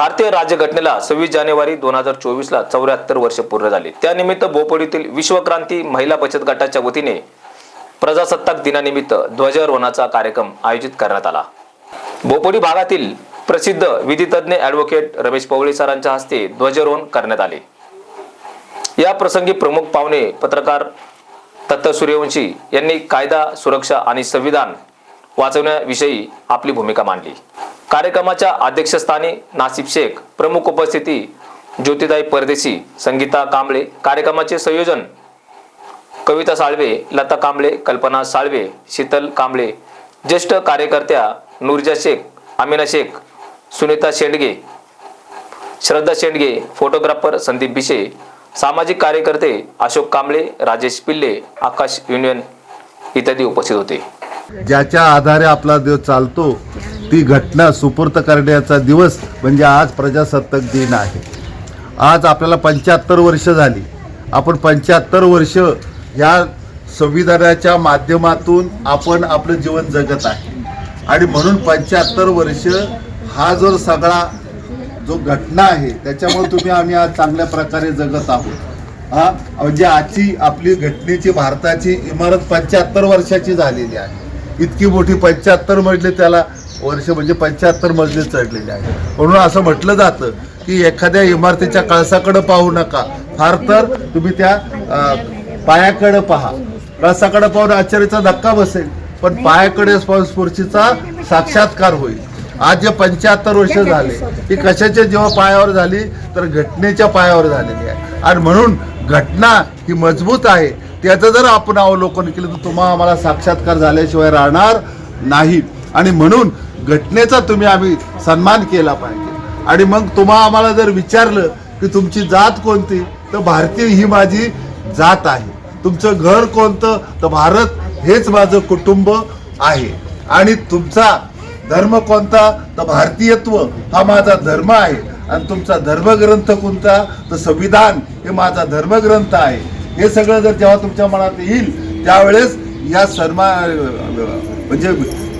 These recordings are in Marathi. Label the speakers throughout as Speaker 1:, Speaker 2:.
Speaker 1: भारतीय राज्यघटनेला सव्वीस जानेवारी दोन हजार चोवीसला चौऱ्याहत्तर वर्ष पूर्ण झाली. त्यानिमित्त भोपळीतील विश्वक्रांती महिला बचत गटाच्या वतीने प्रजासत्ताक दिनानिमित्त ध्वजारोहणाचा कार्यक्रम आयोजित करण्यात आला. भोपळी भागातील प्रसिद्ध विधितज्ञ ॲडव्होकेट रमेश पवळे सरांच्या हस्ते ध्वजारोहण करण्यात आले. या प्रसंगी प्रमुख पाहुणे पत्रकार दत्त सूर्यवंशी यांनी कायदा सुरक्षा आणि संविधान वाचवण्याविषयी आपली भूमिका मांडली. कार्यक्रमाच्या अध्यक्षस्थानी नासिब शेख प्रमुख उपस्थिती ज्योतिदाई परदेशी संगीता कांबळे कार्यक्रमाचे संयोजन कविता साळवे लता कांबळे कल्पना साळवे शीतल कांबळे ज्येष्ठ कार्यकर्त्या नूरजा शेख अमिना शेख सुनीता शेंडगे श्रद्धा शेंडगे फोटोग्राफर संदीप भिशे सामाजिक कार्यकर्ते अशोक कांबळे राजेश पिल्ले आकाश युनियन इत्यादी उपस्थित होते.
Speaker 2: ज्याच्या आधारे आपला देव चालतो ती घटना सुपूर्त करण्याचा दिवस म्हणजे आज प्रजासत्ताक दिन आहे. आज आपल्याला पंच्याहत्तर वर्ष झाली. आपण पंच्याहत्तर वर्ष या संविधानाच्या माध्यमातून आपण आपलं जीवन जगत आहे. आणि म्हणून पंच्याहत्तर वर्ष हा जर सगळा जो घटना आहे त्याच्यामुळे तुम्ही आम्ही आज चांगल्या प्रकारे जगत आहोत. हा? म्हणजे आजची आपली घटनेची भारताची इमारत पंच्याहत्तर वर्षाची झालेली आहे. इतकी मोठी पंच्याहत्तर म्हटले त्याला वर्ष म्हणजे पंच्याहत्तर मजले चढलेले आहे. म्हणून असं म्हटलं जातं की एखाद्या इमारतीच्या कळसाकडे पाहू नका. फार तर तुम्ही त्या पायाकडं पायाकडे पहा. कळसाकडे पाहून आश्चर्याचा धक्का बसेल पण पायाकडे पाहून स्फूर्तीचा साक्षात्कार होईल. आज जे पंच्याहत्तर वर्ष झाले ती कशाच्या जेव्हा पायावर झाली तर घटनेच्या पायावर झालेली आहे. आणि म्हणून घटना ही मजबूत आहे. त्याचं जर आपण अवलोकन केलं तर तुम्हाला आम्हाला साक्षात्कार झाल्याशिवाय राहणार नाही. आणि म्हणून घटनेचा तुम्ही आम्ही सन्मान केला पाहिजे. आणि मग तुम्हा आम्हाला जर विचारलं की तुमची जात कोणती तर भारतीय ही माझी जात आहे. तुमचं घर कोणतं तर भारत हेच माझं कुटुंब आहे. आणि तुमचा धर्म कोणता तर भारतीयत्व हा माझा धर्म आहे. आणि तुमचा धर्मग्रंथ कोणता तर संविधान हे माझा धर्मग्रंथ आहे. हे सगळं जर जेव्हा तुमच्या मनात येईल त्यावेळेस या सन्मान म्हणजे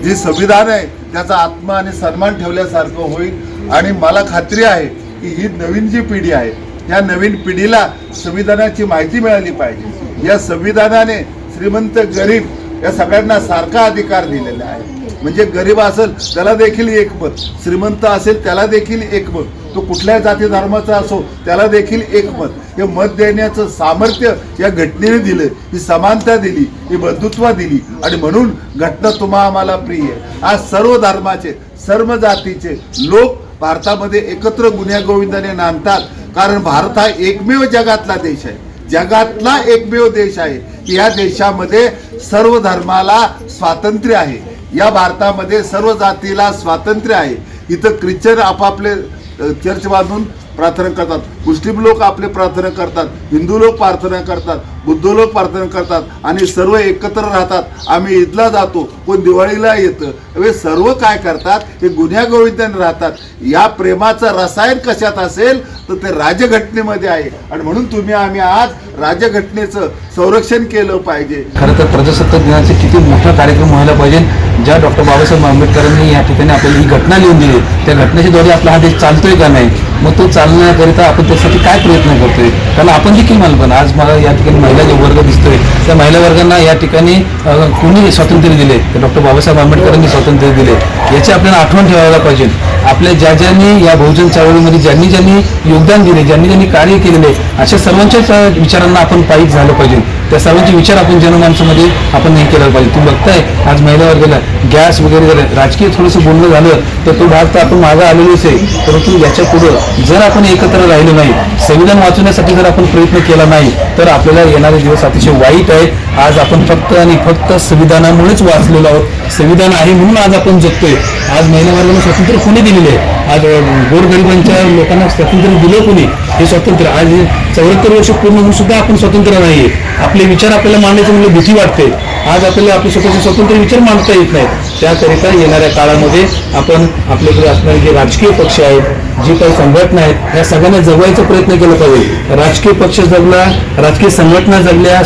Speaker 2: जे संविधान आहे त्याचा आत्मा आणि सन्मान ठेवल्यासारखं होईल. आणि मला खात्री आहे की ही नवीन जी पिढी आहे या नवीन पिढीला संविधानाची माहिती मिळाली पाहिजे. या संविधानाने श्रीमंत गरीब या सगळ्यांना सारखा अधिकार दिलेला आहे. म्हणजे गरीब असेल त्याला देखील एक मत श्रीमंत असेल त्याला देखील एक मत तो कुठल्या जाती धर्माचा असो त्याला देखील एक मत. हे मत देण्याचं सामर्थ्य या घटनेने दिलं ही समानता दिली ही बंधुत्व दिली. आणि म्हणून घटना तुम्हा आम्हाला प्रिय आहे. आज सर्व धर्माचे सर्व जातीचे लोक भारतामध्ये एकत्र गुन्ह्यागोविंदाने नांदतात. कारण भारत हा एकमेव जगातला देश आहे. जगातला एकमेव देश आहे. की या देशामध्ये सर्व धर्माला स्वातंत्र्य आहे. या भारतामध्ये सर्व जातीला स्वातंत्र्य आहे. इथं ख्रिश्चन आपापले चर्च बांधून प्रार्थना करतात. मुस्लिम लोक आपले प्रार्थना करतात हिंदू लोक प्रार्थना करतात बुद्ध लोक प्रार्थना करतात आणि सर्व एकत्र राहतात. आम्ही ईदला जातो कोण दिवाळीला येतं. हे सर्व काय करतात? हे गुन्ह्या गोविंदाने राहतात. या प्रेमाचं रसायन कशात असेल? तर ते राज्यघटनेमध्ये आहे. आणि म्हणून तुम्ही आम्ही आज राज्यघटनेचं संरक्षण केलं पाहिजे.
Speaker 3: खरं तर प्रजासत्ताक दिनाचे किती मोठा कार्यक्रम व्हायला पाहिजे ज्या डॉक्टर बाबासाहेब आंबेडकरांनी या ठिकाणी आपल्याला ही घटना लिहून दिली. त्या घटनेच्या द्वारे आपला हा देश चालतोय का नाही? मग तो चालण्याकरिता आपण त्यासाठी काय प्रयत्न करतोय? कारण आपण देखील मानपण आज मला या ठिकाणी महिला जो वर्ग दिसतोय त्या महिला वर्गांना या ठिकाणी कोणी स्वातंत्र्य दिले? डॉक्टर बाबासाहेब आंबेडकरांनी स्वातंत्र्य दिले. याची आपल्याला आठवण ठेवायला पाहिजे. आपल्या ज्या ज्यांनी या बहुजन चळवळीमध्ये ज्यांनी ज्यांनी योगदान दिले ज्यांनी ज्यांनी कार्य केलेले अशा सर्वांच्याच विचारांना आपण पायीक झालं पाहिजे. त्या सर्वांचे विचार आपण जनमानसामध्ये आपण हे केला पाहिजे. तुम्ही बघताय आज महिला वर्गाला गॅस वगैरे जर राजकीय थोडंसं बोलणं झालं तर तो भाग तर आपण मागं आलेलोच आहे. परंतु याच्या पुढं जर आपण एकत्र राहिलो नाही संविधान वाचवण्यासाठी जर आपण प्रयत्न केला नाही तर आपल्याला येणारे दिवस अतिशय वाईट आहेत. आज आपण फक्त आणि फक्त संविधानामुळेच वाचलेलो आहोत. संविधान आहे म्हणून आज आपण जगतोय. आज महिला वर्गाला स्वातंत्र्य कोणी दिलेले आहे? आज गोरगरिबांच्या लोकांना स्वातंत्र्य दिलं कोणी? हे स्वातंत्र्य आज चौऱ्याहत्तर वर्ष पूर्ण होऊन सुद्धा आपण स्वतंत्र नाहीये. आपले विचार आपल्याला मांडायचे म्हणजे भीती वाटते. आज आपल्याला आपले स्वतःचे स्वतंत्र विचार मांडता येत नाहीत. त्याकरिता येणाऱ्या काळामध्ये आपण आपल्याकडे असणारे जे राजकीय पक्ष आहेत जी काही संघटना आहेत या सगळ्यांना जगवायचा प्रयत्न केला पाहिजे. राजकीय पक्ष जगला राजकीय संघटना जगल्या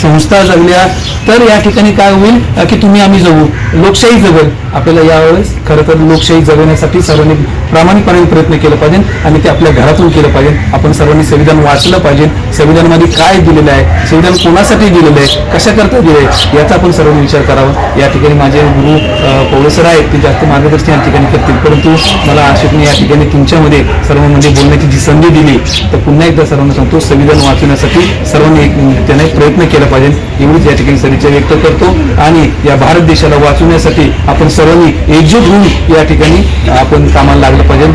Speaker 3: संस्था जगल्या तर या ठिकाणी काय होईल की तुम्ही आम्ही जगू. लोकशाही जगल. आपल्याला यावेळेस खरं तर लोकशाही जगवण्यासाठी सर्वांनी प्रामाणिकपणे प्रयत्न केला पाहिजे आणि ते आपल्या घरातून केलं पाहिजे. आपण सर्वांनी संविधान वाचलं पाहिजे. संविधानामध्ये काय दिलेलं आहे? संविधान कोणासाठी दिलेलं आहे? कशाकरता दिलं आहे याचा आपण सर्वांनी विचार करावा. या ठिकाणी माझे गुरु अं, आहेत ते जास्त मार्गदर्शन या ठिकाणी करतील. परंतु मला आशिकने या ठिकाणी तुमच्यामध्ये सर्वांमध्ये म्हणजे बोलण्याची जी संधी दिली तर पुन्हा एकदा सर्वांना सांगतो संविधान वाचवण्यासाठी सर्वांनी एक त्याने प्रयत्न केला पाहिजे. एवढीच या ठिकाणी सदिच्छा व्यक्त करतो. आणि या भारत देशाला वाचवण्यासाठी आपण सर्वांनी एकजूट होऊन या ठिकाणी आपण कामाला लागलं पाहिजे.